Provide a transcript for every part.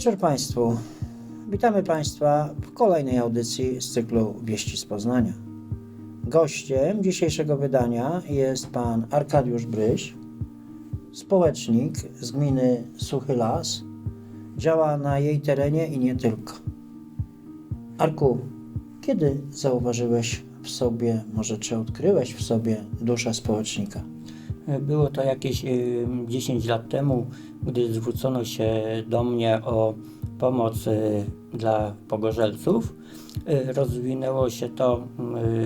wieczór Państwu. Witamy Państwa w kolejnej audycji z cyklu Wieści z Poznania. Gościem dzisiejszego wydania jest pan Arkadiusz Bryś, społecznik z gminy Suchy Las. Działa na jej terenie i nie tylko. Arku, kiedy zauważyłeś w sobie, może czy odkryłeś w sobie duszę społecznika? Było to jakieś y, 10 lat temu, gdy zwrócono się do mnie o pomoc y, dla pogorzelców. Y, Rozwinęło się to,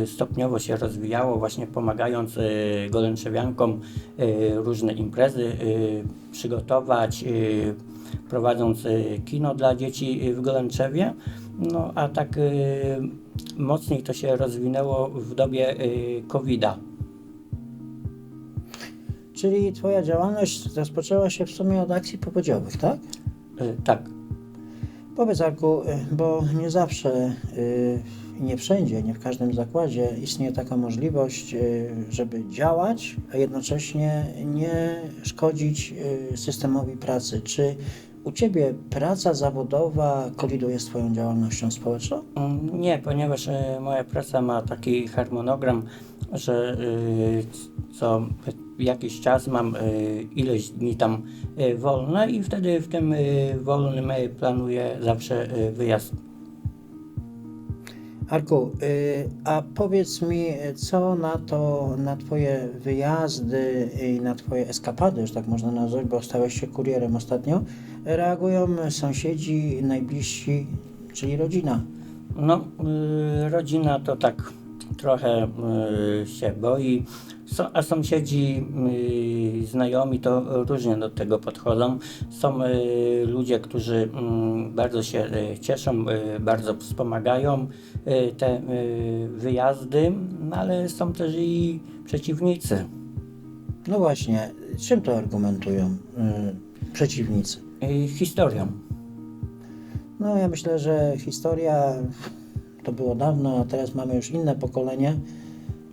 y, stopniowo się rozwijało, właśnie pomagając y, golęczewiankom y, różne imprezy y, przygotować, y, prowadząc y, kino dla dzieci y, w Golęczewie. No a tak y, mocniej to się rozwinęło w dobie y, COVID-a. Czyli Twoja działalność rozpoczęła się w sumie od akcji powodziowych, tak? Y, Tak. Powiedz Arku, y, bo nie zawsze y, i nie wszędzie, nie w każdym zakładzie istnieje taka możliwość, y, żeby działać, a jednocześnie nie szkodzić y, systemowi pracy. Czy u Ciebie praca zawodowa koliduje z Twoją działalnością społeczną? Mm, Nie, ponieważ e, moja praca ma taki harmonogram, że e, co jakiś czas mam e, ileś dni tam e, wolne i wtedy w tym wolnym planuję zawsze wyjazd. Arku, y, a powiedz mi, co na to, na Twoje wyjazdy i na Twoje eskapady, że tak można nazwać, bo stałeś się kurierem ostatnio, reagują sąsiedzi, najbliżsi, czyli rodzina. No, y, rodzina to tak trochę y, się boi, a sąsiedzi, y, znajomi to różnie do tego podchodzą. Są y, ludzie, którzy mm, bardzo się cieszą, bardzo wspomagają te wyjazdy, no, ale są też i przeciwnicy. No właśnie, czym to argumentują przeciwnicy? Historią. No ja myślę, że historia to było dawno, a teraz mamy już inne pokolenie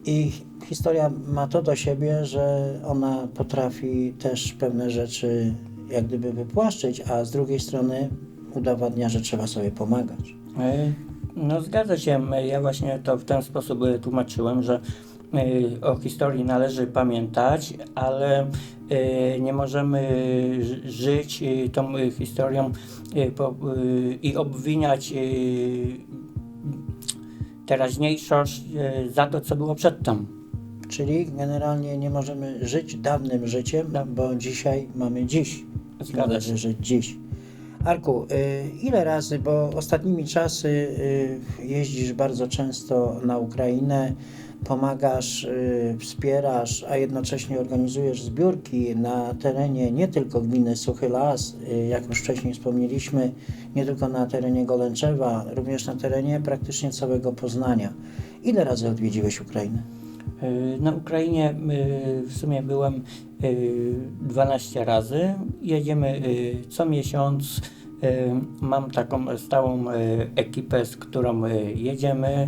i historia ma to do siebie, że ona potrafi też pewne rzeczy jak gdyby wypłaszczyć, a z drugiej strony udowadnia, że trzeba sobie pomagać. No zgadza się, ja właśnie to w ten sposób tłumaczyłem, że e, o historii należy pamiętać, ale e, nie możemy ży- żyć e, tą historią i obwiniać teraźniejszość e, za to, co było przedtem. Czyli generalnie nie możemy żyć dawnym życiem, bo dzisiaj mamy dziś. Zgadza Należy się. żyć dziś. Arku, y, ile razy, bo ostatnimi czasy y, jeździsz bardzo często na Ukrainę, pomagasz, y, wspierasz, a jednocześnie organizujesz zbiórki na terenie nie tylko gminy Suchy Las, y, jak już wcześniej wspomnieliśmy, nie tylko na terenie Golęczewa, również na terenie praktycznie całego Poznania. Ile razy odwiedziłeś Ukrainę? E, Na Ukrainie w sumie byłem e, 12 razy. Jedziemy co miesiąc. Mam taką stałą ekipę, z którą jedziemy.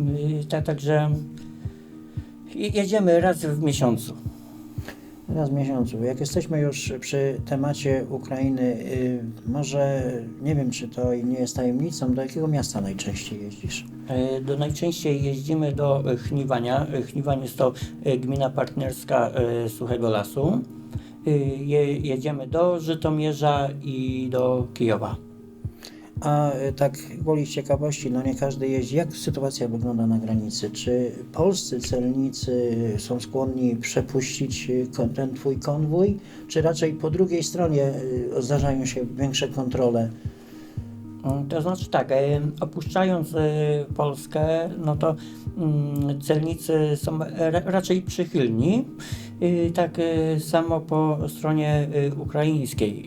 E, Tak, także je- jedziemy raz w miesiącu. Raz w miesiącu. Jak jesteśmy już przy temacie Ukrainy, y, może nie wiem, czy to nie jest tajemnicą, do jakiego miasta najczęściej jeździsz? E, Do najczęściej jeździmy do Chniwania. E, Chniwań jest to e, gmina partnerska Suchego Lasu. Je, jedziemy do Żytomierza i do Kijowa. A y, tak gwoli z ciekawości, no nie każdy jeździ. Jak sytuacja wygląda na granicy? Czy polscy celnicy są skłonni przepuścić y, ten twój konwój, czy raczej po drugiej stronie y, zdarzają się większe kontrole? To znaczy tak, e, opuszczając Polskę, no to mm, celnicy są ra- raczej przychylni. Tak samo po stronie ukraińskiej.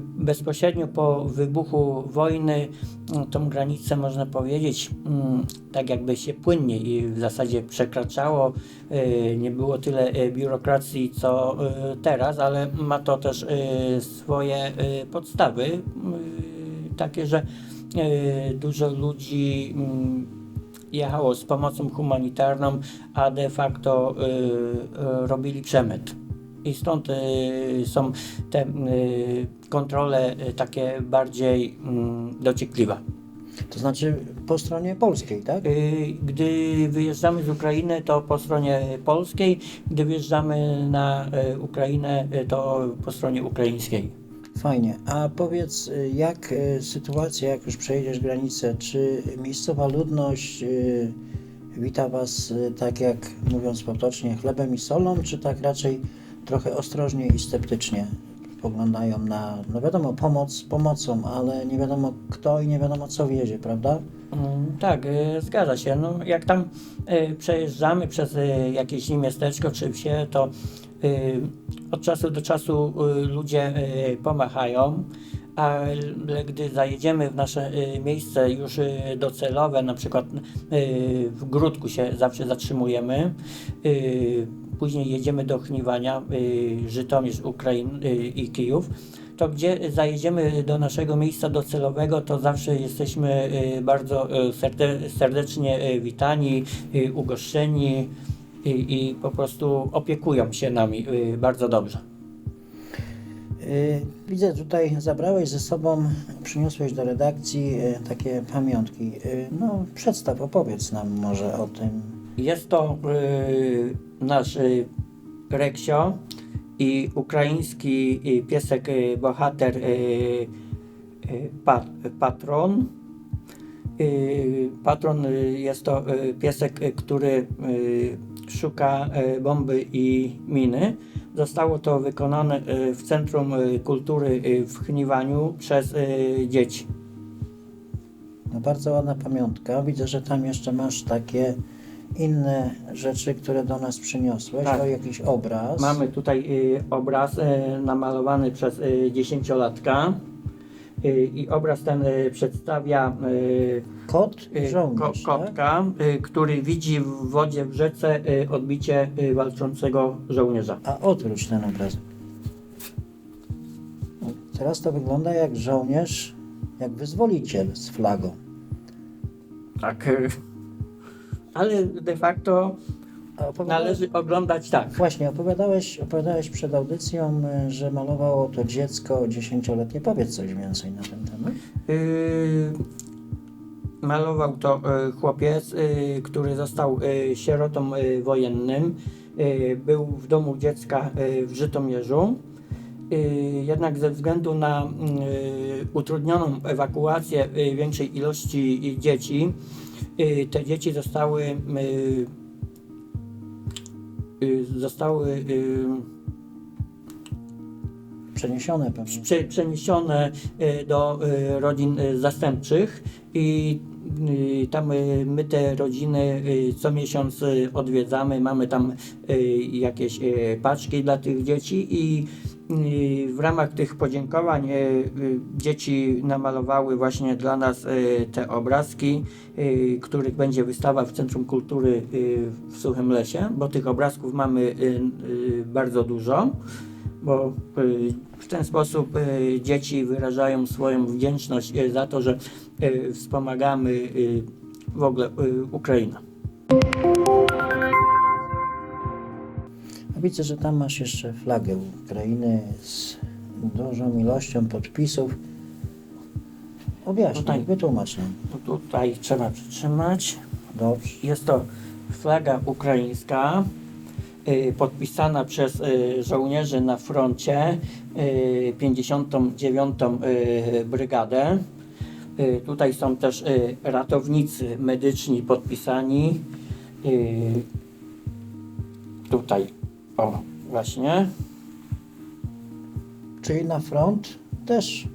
Bezpośrednio po wybuchu wojny mm, tą granicę można powiedzieć mm, tak jakby się płynnie i w zasadzie przekraczało. E, Nie było tyle e, biurokracji co e, teraz, ale ma to też swoje podstawy. Takie, że dużo ludzi mm, jechało z pomocą humanitarną, a de facto robili przemyt. I stąd y, są te y, kontrole y, takie bardziej mm, dociekliwe. To znaczy po stronie polskiej, tak? Gdy wyjeżdżamy z Ukrainy, to po stronie polskiej, gdy wyjeżdżamy na Ukrainę, to po stronie ukraińskiej. Fajnie. A powiedz, jak sytuacja, jak już przejedziesz granicę, czy miejscowa ludność wita Was tak jak mówiąc potocznie chlebem i solą, czy tak raczej trochę ostrożnie i sceptycznie spoglądają na, no wiadomo, pomoc pomocą, ale nie wiadomo kto i nie wiadomo co wiezie, prawda? Mm, Tak, y, zgadza się. No, jak tam y, przejeżdżamy przez y, jakieś miasteczko czy wsie, to od czasu do czasu ludzie pomachają, ale gdy zajedziemy w nasze miejsce już docelowe, na przykład w Gródku się zawsze zatrzymujemy, później jedziemy do Chniwania, y, Żytomierz, Ukrain y, i Kijów, to gdzie zajedziemy do naszego miejsca docelowego, to zawsze jesteśmy y, bardzo serde- serdecznie witani, ugoszczeni i, i po prostu opiekują się nami bardzo dobrze. Widzę tutaj zabrałeś ze sobą, przyniosłeś do redakcji takie pamiątki. No przedstaw, opowiedz nam może o tym. Jest to y, nasz y, Reksio i ukraiński y, piesek y, bohater pa, patron. Patron jest to piesek, który szuka bomby i miny. Zostało to wykonane w Centrum Kultury w Chniwaniu przez dzieci. No bardzo ładna pamiątka. Widzę, że tam jeszcze masz takie inne rzeczy, które do nas przyniosłeś. Tak. O jakiś obraz. Mamy tutaj y, obraz y, namalowany przez y, dziesięciolatka y, i obraz ten y, przedstawia y, kot i y, żołnierz. ko, tak? kotka, y, który widzi w wodzie w rzece y, odbicie y, walczącego żołnierza. A odwróć ten obraz. No, Teraz to wygląda jak żołnierz, jak wyzwoliciel z flagą. Tak. y, Ale de facto A opowiadałeś- należy oglądać tak. Właśnie, opowiadałeś, opowiadałeś przed audycją, y, że malowało to dziecko dziesięcioletnie. Powiedz coś więcej na ten temat. Y, Malował to y, chłopiec, y, który został y, sierotą y, wojennym. Y, Był w domu dziecka y, w Żytomierzu. Y, Jednak ze względu na y, utrudnioną ewakuację y, większej ilości dzieci, te dzieci zostały y, y, zostały y, Przeniesione pewnie. prze, przeniesione y, do y, rodzin y, zastępczych i y, tam y, my te rodziny y, co miesiąc y, odwiedzamy, mamy tam y, jakieś y, paczki dla tych dzieci i y, w ramach tych podziękowań y, y, dzieci namalowały właśnie dla nas y, te obrazki, których będzie wystawa w Centrum Kultury w Suchym Lesie, bo tych obrazków mamy bardzo dużo bo w ten sposób dzieci wyrażają swoją wdzięczność za to, że wspomagamy w ogóle Ukrainę. Widzę, że tam masz jeszcze flagę Ukrainy z dużą ilością podpisów. Objaśnij, Tutaj. wytłumacz nam. Tutaj trzeba przytrzymać. Dobrze. Jest to flaga ukraińska y, podpisana przez y, żołnierzy na froncie y, 59. y, Brygadę. Tutaj są też ratownicy medyczni podpisani. Tutaj, o, właśnie. Czyli na front też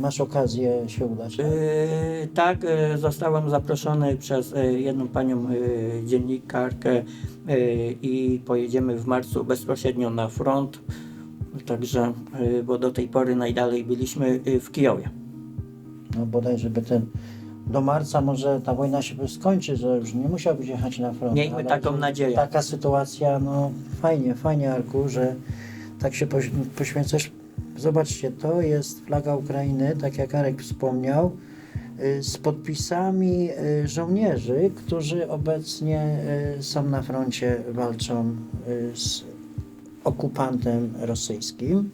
masz okazję się udać. tak? Yy, tak, yy, zostałem zaproszony przez yy, jedną panią yy, dziennikarkę yy, i pojedziemy w marcu bezpośrednio na front. Także, yy, bo do tej pory najdalej byliśmy yy, w Kijowie. No bodaj, żeby ten do marca może ta wojna się skończy, że już nie musiałbyś jechać na front. Miejmy taką nadzieję. Taka sytuacja, no fajnie, fajnie Arku, że tak się poś- poświęcasz. Zobaczcie, to jest flaga Ukrainy, tak jak Arek wspomniał, y, z podpisami y, żołnierzy, którzy obecnie y, są na froncie, walczą z okupantem rosyjskim.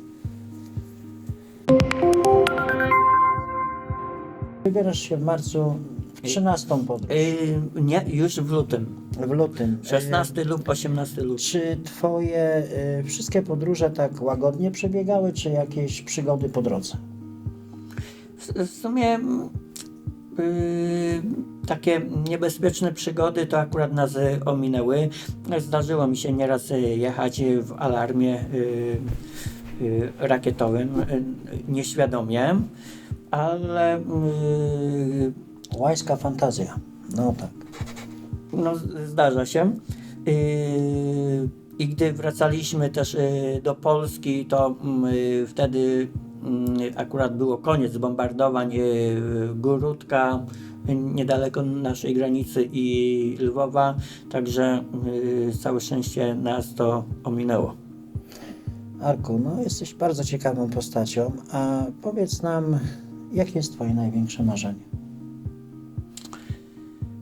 Wybierasz się w marcu w 13 podróż, Y, nie, już w lutym. w lutym. 16 lub 18 lutego. Czy twoje y, wszystkie podróże tak łagodnie przebiegały, czy jakieś przygody po drodze? W, w sumie mm, y, takie niebezpieczne przygody to akurat nas y, ominęły. Zdarzyło mi się nieraz y, jechać y, w alarmie y, y, rakietowym y, nieświadomie, ale y, Łajska fantazja. No tak. No, zdarza się. Yy, I gdy wracaliśmy też yy, do Polski, to mm, yy, wtedy yy, akurat było koniec bombardowań yy, Góródka, yy, niedaleko naszej granicy i Lwowa, także yy, całe szczęście nas to ominęło. Arku, no jesteś bardzo ciekawą postacią, a powiedz nam, jakie jest twoje największe marzenie?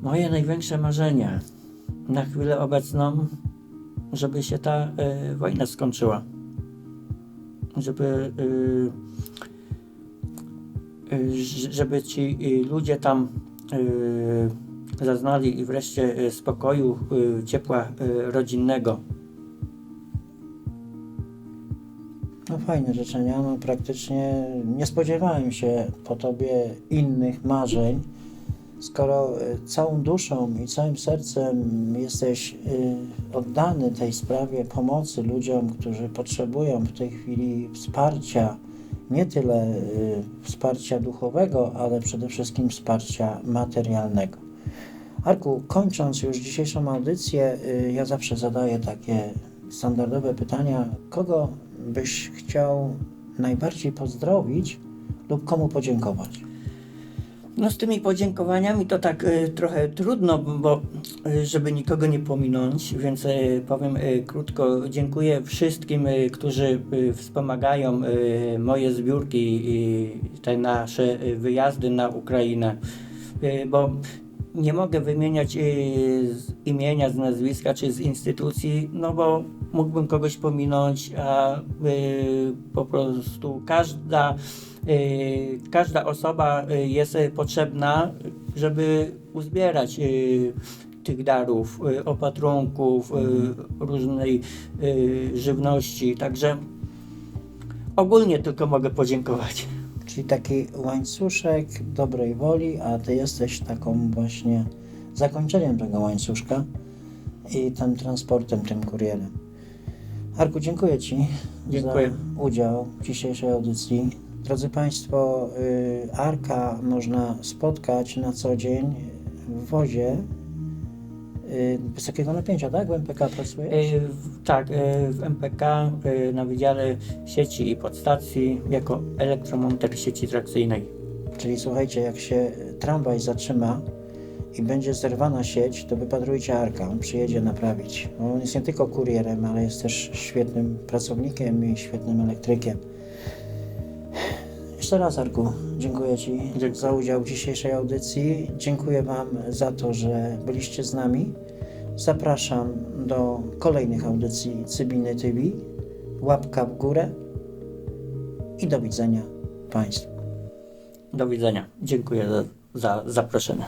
Moje największe marzenie na chwilę obecną, żeby się ta y, wojna skończyła. Żeby, y, y, żeby ci ludzie tam y, zaznali i wreszcie spokoju, y, ciepła y, rodzinnego. Fajne życzenia, no praktycznie nie spodziewałem się po tobie innych marzeń. Skoro y, całą duszą i całym sercem jesteś y, oddany tej sprawie pomocy ludziom, którzy potrzebują w tej chwili wsparcia, nie tyle y, wsparcia duchowego, ale przede wszystkim wsparcia materialnego. Arku, kończąc już dzisiejszą audycję, ja zawsze zadaję takie standardowe pytania. Kogo byś chciał najbardziej pozdrowić lub komu podziękować? No z tymi podziękowaniami to tak y, trochę trudno, bo y, żeby nikogo nie pominąć, więc y, powiem y, krótko. Dziękuję wszystkim, y, którzy y, wspomagają y, moje zbiórki i te nasze y, wyjazdy na Ukrainę, y, bo nie mogę wymieniać y, z imienia, z nazwiska czy z instytucji, no bo mógłbym kogoś pominąć, a y, po prostu każda, y, każda osoba jest potrzebna, żeby uzbierać tych darów, opatrunków, y, różnej żywności. Także ogólnie tylko mogę podziękować. Czyli taki łańcuszek dobrej woli, a ty jesteś taką właśnie zakończeniem tego łańcuszka i tym transportem, tym kurierem. Arku, dziękuję Ci Dziękuję. za udział w dzisiejszej audycji. Drodzy Państwo, y, Arka można spotkać na co dzień w wozie wysokiego napięcia, tak? W MPK pracujesz? Y, w- Tak, y, w MPK y, na Wydziale Sieci i Podstacji jako elektromonter sieci trakcyjnej. Czyli słuchajcie, jak się tramwaj zatrzyma i będzie zerwana sieć, to wypatrujcie Arka, on przyjedzie naprawić. On jest nie tylko kurierem, ale jest też świetnym pracownikiem i świetnym elektrykiem. Jeszcze raz, Arku, dziękuję Ci Dziękuję. za udział w dzisiejszej audycji. Dziękuję Wam za to, że byliście z nami. Zapraszam do kolejnych audycji Cybiny TV. Łapka w górę i do widzenia Państwu. Do widzenia. Dziękuję za, za zaproszenie.